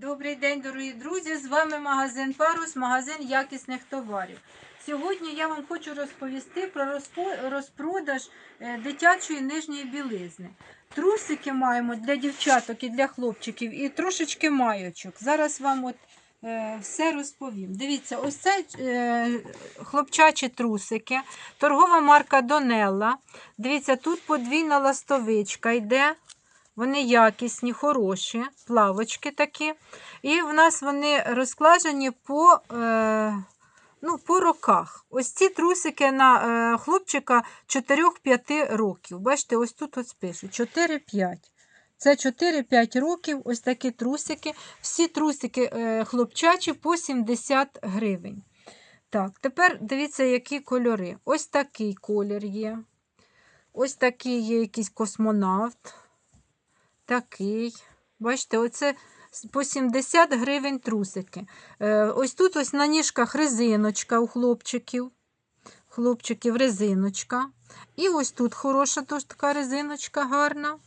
Добрий день, дорогі друзі! З вами магазин Парус, магазин якісних товарів. Сьогодні я вам хочу розповісти про розпродаж е, дитячої нижньої білизни. Трусики маємо для дівчаток і для хлопчиків, і трошечки майочок. Зараз вам от е, все розповім. Дивіться, ось це е, хлопчачі трусики, торгова марка Донелла. Дивіться, тут подвійна ластовичка йде. Вони якісні, хороші, плавочки такі. І в нас вони розкладені по, е, ну, по роках. Ось ці трусики на е, хлопчика 4-5 років. Бачите, ось тут ось пишуть 4-5. Це 4-5 років, ось такі трусики. Всі трусики е, хлопчачі по 70 гривень. Так, тепер дивіться, які кольори. Ось такий колір є. Ось такий є якийсь космонавт. Такий. Бачите, оце по 70 гривень трусики. Е, ось тут ось на ніжках резиночка у хлопчиків. Хлопчиків резиночка. І ось тут хороша тож така резиночка гарна.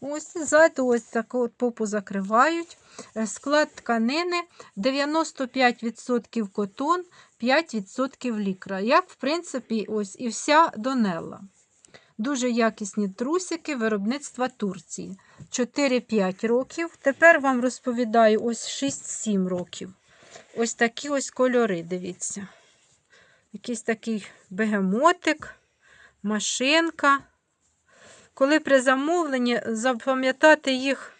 Ось ззаду ось таку от попу закривають. Е, Склад тканини 95% котон, 5% лікра. Як, в принципі, ось і вся донелла. Дуже якісні трусики виробництва Турції. 4-5 років. Тепер вам розповідаю ось 6-7 років. Ось такі ось кольори, дивіться. Якийсь такий бегемотик, машинка. Коли при замовленні запам'ятати їх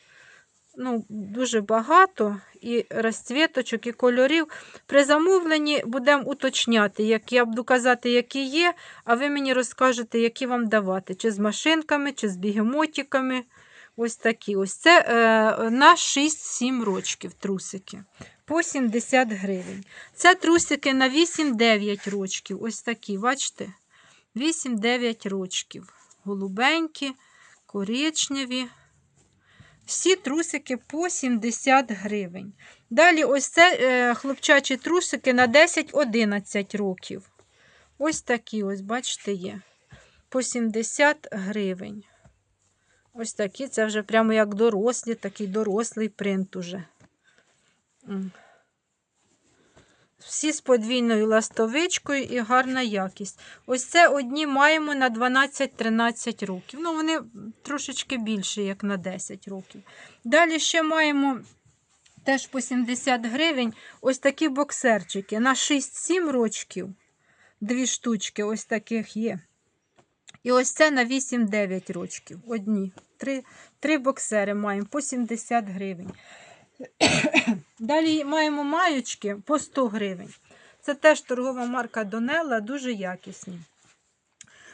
ну, дуже багато, і розцвіточок, і кольорів. При замовленні будемо уточняти, як я буду казати, які є, а ви мені розкажете, які вам давати, чи з машинками, чи з бігемотиками. Ось такі. Ось це е, на 6-7 рочків трусики. По 70 гривень. Це трусики на 8-9 рочків. Ось такі, бачите? 8-9 рочків. Голубенькі, коричневі. Всі трусики по 70 гривень. Далі ось це е, хлопчачі трусики на 10-11 років. Ось такі, ось, бачите, є. По 70 гривень. Ось такі, це вже прямо як дорослі, такий дорослий принт уже. Всі з подвійною ластовичкою і гарна якість. Ось це одні маємо на 12-13 років. Ну, вони трошечки більше, як на 10 років. Далі ще маємо теж по 70 гривень ось такі боксерчики на 6-7 рочків. Дві штучки ось таких є. І ось це на 8-9 рочків. Одні. Три, три боксери маємо по 70 гривень. Далі маємо маючки по 100 гривень. Це теж торгова марка Донелла, дуже якісні.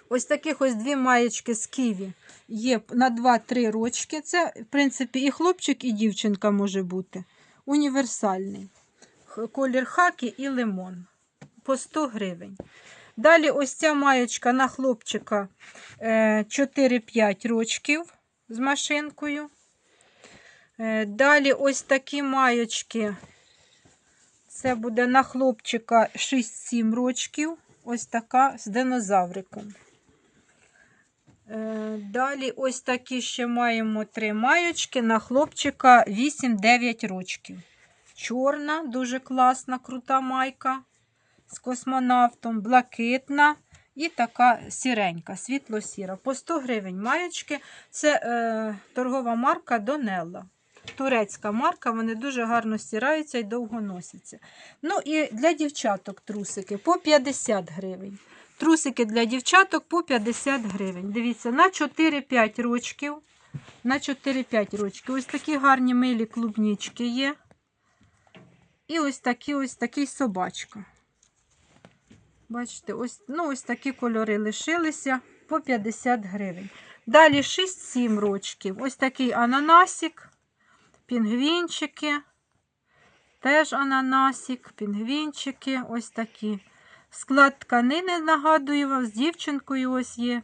Ось таких ось дві маєчки з Ківі є на 2-3 рочки. Це, в принципі, і хлопчик, і дівчинка може бути. Універсальний. Колір хакі і лимон. По 100 гривень. Далі ось ця маєчка на хлопчика е, 4-5 рочків з машинкою. Е, Далі ось такі маєчки. Це буде на хлопчика 6-7 рочків. Ось така з динозавриком. Е, Далі ось такі ще маємо три маєчки на хлопчика 8-9 рочків. Чорна, дуже класна, крута майка з космонавтом, блакитна і така сіренька, світло-сіра. По 100 гривень маєчки. Це е, торгова марка Донелла. Турецька марка, вони дуже гарно стираються і довго носяться. Ну і для дівчаток трусики по 50 гривень. Трусики для дівчаток по 50 гривень. Дивіться, на 4-5 рочків. На 4-5 рочків. Ось такі гарні милі клубнічки є. І ось такі ось такий собачка. Бачите, ось, ну, ось такі кольори лишилися по 50 гривень. Далі 6-7 рочків. Ось такий ананасик, пінгвінчики. Теж ананасик, пінгвінчики, ось такі. Склад тканини, нагадую вам, з дівчинкою ось є,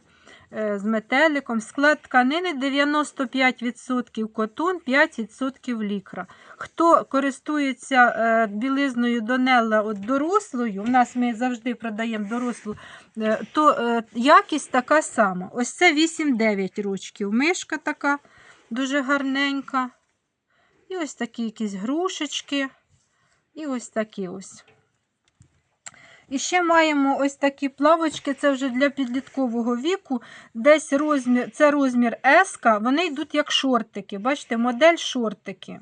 е, з метеликом. Склад тканини 95% котон, 5% лікра. Хто користується е, білизною Донелла от дорослою, у нас ми завжди продаємо дорослу, е, то якість така сама. Ось це 8-9 рочків. Мишка така дуже гарненька. І ось такі якісь грушечки. І ось такі ось. І ще маємо ось такі плавочки, це вже для підліткового віку. Десь розмір, це розмір S, вони йдуть як шортики. Бачите, модель шортики.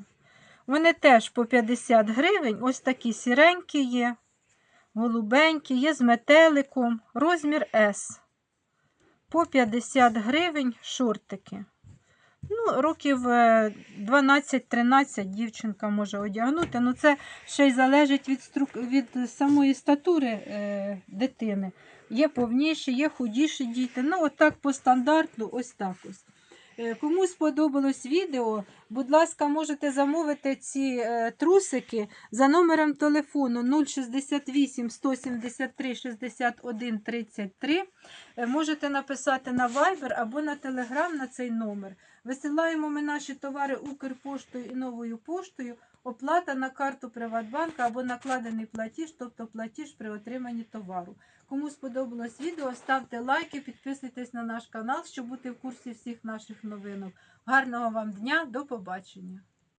Вони теж по 50 гривень. Ось такі сіренькі є, голубенькі, є з метеликом. Розмір S. По 50 гривень шортики. Ну, років е, 12-13 дівчинка може одягнути. Ну, це ще й залежить від, струк... від самої статури е, дитини. Є повніші, є худіші діти. Ну, отак по стандарту, ось так ось. Е, Кому сподобалось відео, будь ласка, можете замовити ці е, трусики за номером телефону 068 173 61 33. Е, Можете написати на Viber або на Telegram на цей номер. Висилаємо ми наші товари Укрпоштою і новою поштою. Оплата на карту Приватбанка або накладений платіж, тобто платіж при отриманні товару. Кому сподобалось відео, ставте лайки, підписуйтесь на наш канал, щоб бути в курсі всіх наших новинок. Гарного вам дня, до побачення!